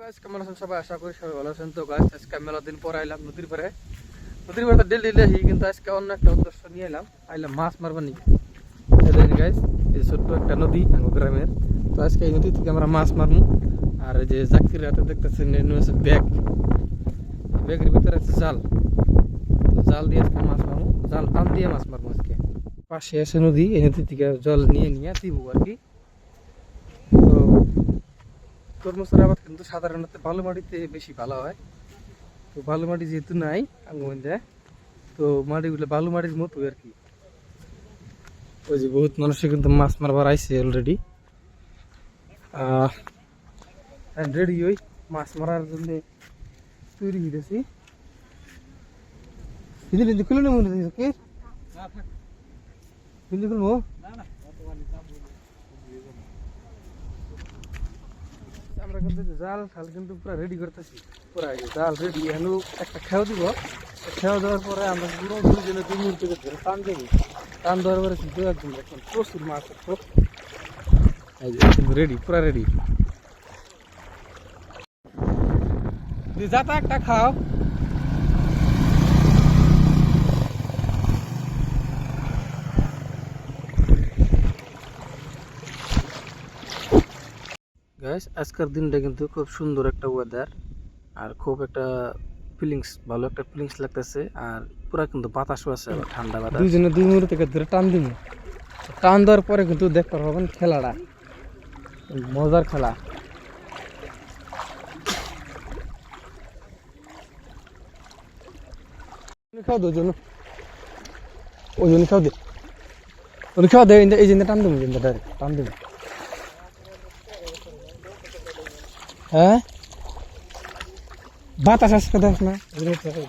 গাছ কেমন আছেন সবাই? আশা করি সবাই ভালো আছেন। তো গাছ আজকে মেলা দিন পর আইলাম নদীর পারে নদীর পারে ডেলি ডেলি কিন্তু আজকে অন্য একটা উদ্দেশ্য নিয়ে এলাম আইলাম মাছ মারবার নি গাছ এই ছোট্ট একটা নদী আমার গ্রামের। তো আজকে এই নদী থেকে আমরা মাছ মারমু। আর যে জাকির রাতে দেখতেছেন আছে ব্যাগ। ব্যাগের ভিতরে আছে জাল। জাল দিয়ে আজকে মাছ মারমু। জাল টান দিয়ে মাছ মারমু আজকে। পাশে আছে নদী, এই নদী থেকে জল নিয়ে নিয়ে দিব আর কি তো তরমুজের আবাদ কিন্তু সাধারণত বালু মাটিতে বেশি ভালো হয়। তো বালু মাটি যেহেতু নাই আঙ্গমধ্যে তো মাটিগুলো বালু মাটির মতো আর কি। ওই যে বহুত মানুষে কিন্তু মাছ মারবার আইসে অলরেডি রেডি ওই মাছ মারার জন্য তৈরি হইতেছি। খুলে নেব কে? হিন্দি খুলবো আমরা কিন্তু জাল ফাল কিন্তু পুরো রেডি করতেছি। পুরো আগে জাল রেডি এখন একটা খেয়াও দিব। খেয়াও দেওয়ার পরে আমরা পুরো দিনে দুই মিনিট থেকে ধরে টান দেবো। টান দেওয়ার পরে কিন্তু একদম এখন প্রচুর মাছ কিন্তু রেডি পুরো রেডি যাতা একটা খাও। গাইস আজকের দিনটা কিন্তু খুব সুন্দর একটা ওয়েদার আর খুব একটা ফিলিংস ভালো একটা ফিলিংস লাগতেছে আর পুরা কিন্তু বাতাসও আছে ঠান্ডা বাতাস। দুইজনে দুই মুহূর্ত থেকে ধরে টান দিব টান দেওয়ার পরে কিন্তু দেখতে পারবেন খেলাটা। মজার খেলা। খাও দো জন ওই জন্য খাও দে। ওই খাও দে, এই জন্য টান দেবো টান দেবো হ্যাঁ? বাতাস আসতে দেখ না।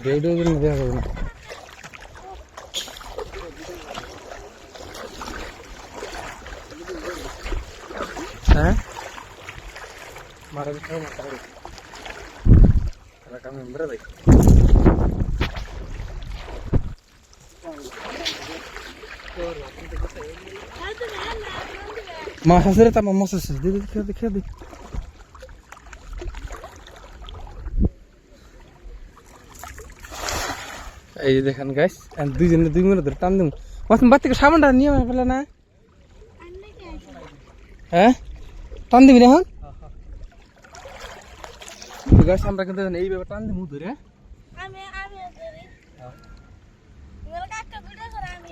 ভিডিও জন্য দেখা যাবে না হ্যাঁ? মারা মাথা করে কাম দেখ মাছ আছে। রে তার মাছ আছে দিদি খেয়ে দে। খেয়ে এই যে দেখেন গাইস দুইজনে দুই মিনিট ধরে টান দিম। মাছ বাদ থেকে সাবানটা নিয়ে ফেলে না? হ্যাঁ? টান দিবি না এখন? গাছ আমরা কিন্তু এখন এইভাবে টান দিমু ধরে। আমি আমি ধরি। ইওলা কাকা ভিডিও করে আমি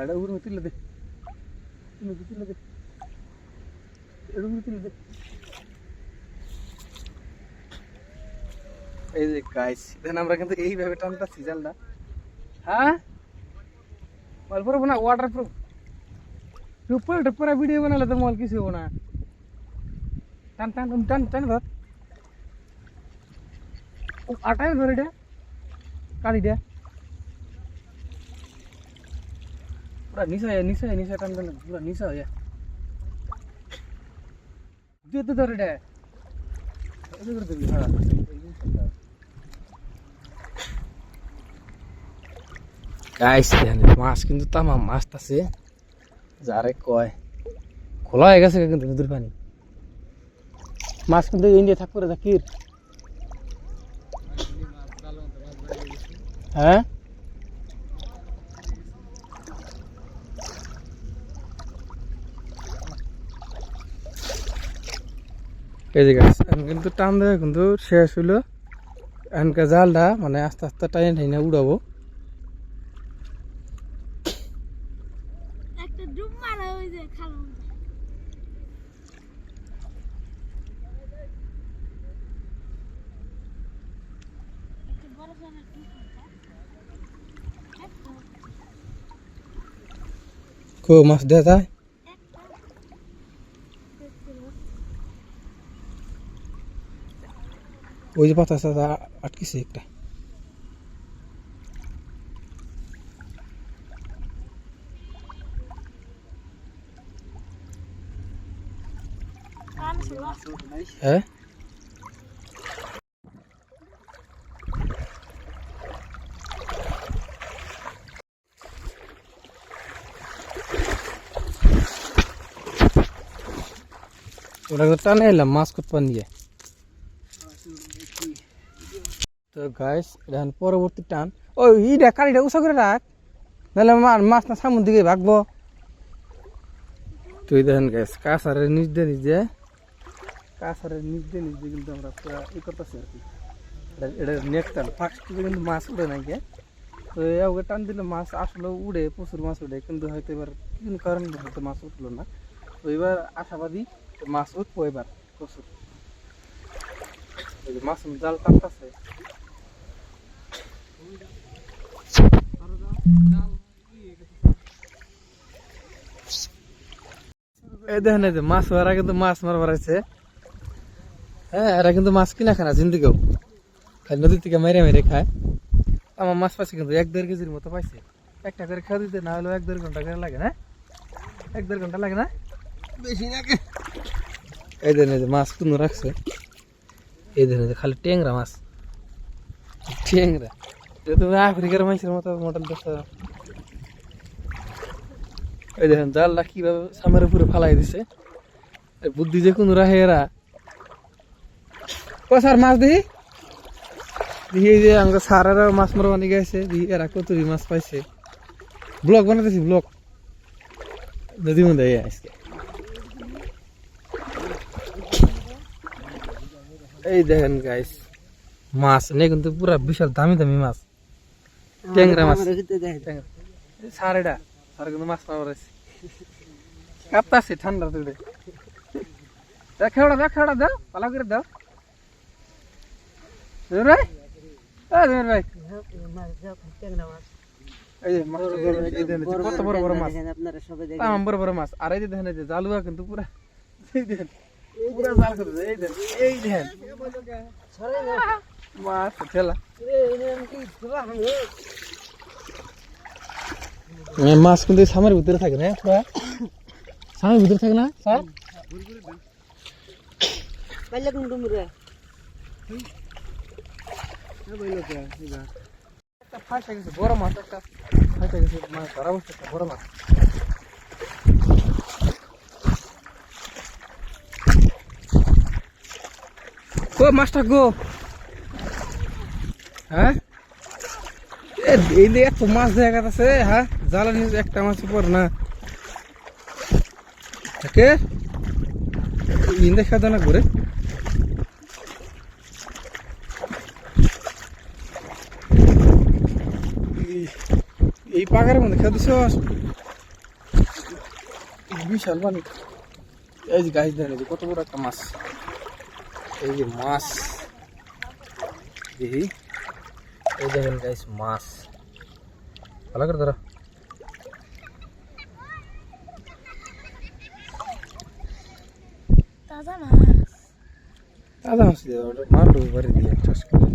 এটা উড়ে তুলে দে। তুলে দে তুলে দে। এটা উড়ে তুলে দে। এই যে গাইস দেন আমরা কিন্তু এইভাবে টানতাছি জালটা হ্যাঁ? মাল পুরো না ওয়াটার প্রুফ টুপ্পর টুপ্পর ভিডিও বানালে তো মাল কিছু হব না। টান টান টান টান টান ধর। ও, আটাই ধরে এটা। কালি দে। পুরা নিচা হয়ে নিচা হয়ে নিচা টান টান, পুরা নিচা হয়ে দিয়ে তো ধরে এটা। এটা করে দিবি হ্যাঁ। গাইস মাছ কিন্তু তামা মাছ আছে। যারে কয়, খোলা হয়ে গেছে কিন্তু নদীর পানি। মাছ কিন্তু ইন্ডিয়া থাকবে রে জাকির। হ্যাঁ? এই যে গাছ কিন্তু টান দেওয়া কিন্তু শেষ হইল। এখনকার জালটা মানে আস্তে আস্তে টাইনে টাইনে উড়াবো একটা ডুব মারা ওই যে খালো একটা বড় ধরনের কো মাছ দেওয়া যায়? ওই যে পাতা আটকেছে একটা। আমি শুনলাম। হ্যাঁ ওরা তো টানে এলাম মাছ করতে নিয়ে তো গাইস এটা এখন পরবর্তী টান ওই ইটা কালিটা উষা করে রাখ নাহলে মা- মাছ না সামুন দিকে ভাগবো তুই দেখেন গাইস কাঁসারের নিচ দিয়ে নিজে কাঁসারের নিচ দিয়ে নিজে কিন্তু আমরা পুরা ই করতেছি আর কি। এটা- নেট ফার্স্ট কিন্তু মাছ উড়ে নাই গে। তো এভাবে টান দিলে মাছ আসলে উড়ে, প্রচুর মাছ উড়ে, কিন্তু হয়তো এবার কোন কারণে হয়তো মাছ উঠল না। তো এবার আশাবাদী মাছ উঠবো এবার, প্রচুর। মাছ জাল টানতেছে দেখেন মাছ মারা কিন্তু মাছ মারবার আছে। হ্যাঁ এরা কিন্তু মাছ কিনা খানা জিন্দিগেও। খালি নদী থেকে মেরে মেরে খায়। আমার মাছ পাইছে কিন্তু এক দেড় কেজির মতো পাইছে। একটা করে খাওয়া দিতে না হলেও এক দেড় ঘণ্টা করে লাগে না। এক দেড় ঘণ্টা লাগে না? বেশি না এই দেন এই যে মাছ কোনো রাখছে। এই দেন খালি ট্যাংরা মাছ। ট্যাংরা। তুমি আফ্রিকার মাছের মতো মডেল দেখছ এই দেখেন জালটা কীভাবে সামনের উপরে ফালাই দিছে। বুদ্ধি যে কোনো রাহে এরা ও মাছ দেখি? এই যে আমাকে স্যারেরা মাছ মারবা নিয়ে গেছে। দেখি এরা কতরি মাছ পাইছে। ব্লগ বানাতেছি ব্লগ। নদী মধ্যে আজকে। এই দেখেন গাইস মাছ। নেই কিন্তু পুরা বিশাল দামি দামি মাছ। ট্যাংরা মাছ। এই এটা স্যার কিন্তু মাছ মারা রয়েছে কাঁপতাছে ঠান্ডা তুলে দেখ খেওড়া দেখ খেওড়া দাও পালা করে দাও জমির ভাই এ জমির ভাই এই যে মাছ এই দেখেন এই যে কত বড় বড় মাছ আপনারা সবাই তাম বড় বড় মাছ আর এই যে দেখেন এই যে জালুয়া কিন্তু পুরা এই দেখেন পুরা জাল করে দেয়, এই দেখেন এই দেখেন মাছ ঠেলা মাছ কিন্তু সামের ভিতরে থাকে না পুরা সামের ভিতরে থাকে না স্যার পাইলে কোন ডুমরে একটা ফাঁসা গেছে বড় মাছ একটা ফাঁসা গেছে মাছ ধরা গো। মাছটা গো হ্যাঁ এই যে এত মাছ দেখা আছে হ্যাঁ? একটা মাছ পর না। ওকে ইন্দে দাওয়া না এই- পাকারের মধ্যে খেয়ে দিছ বিশাল পানি এই যে গাছ যে কত বড় একটা মাছ। এই যে মাছ। দেখি। এই দেখেন গাইস মাছ। ভালো করে ধরো। তাজা মাছ। দাদা মাছ দিয়ে মারলো বাড়ি দিয়ে চাষ করে।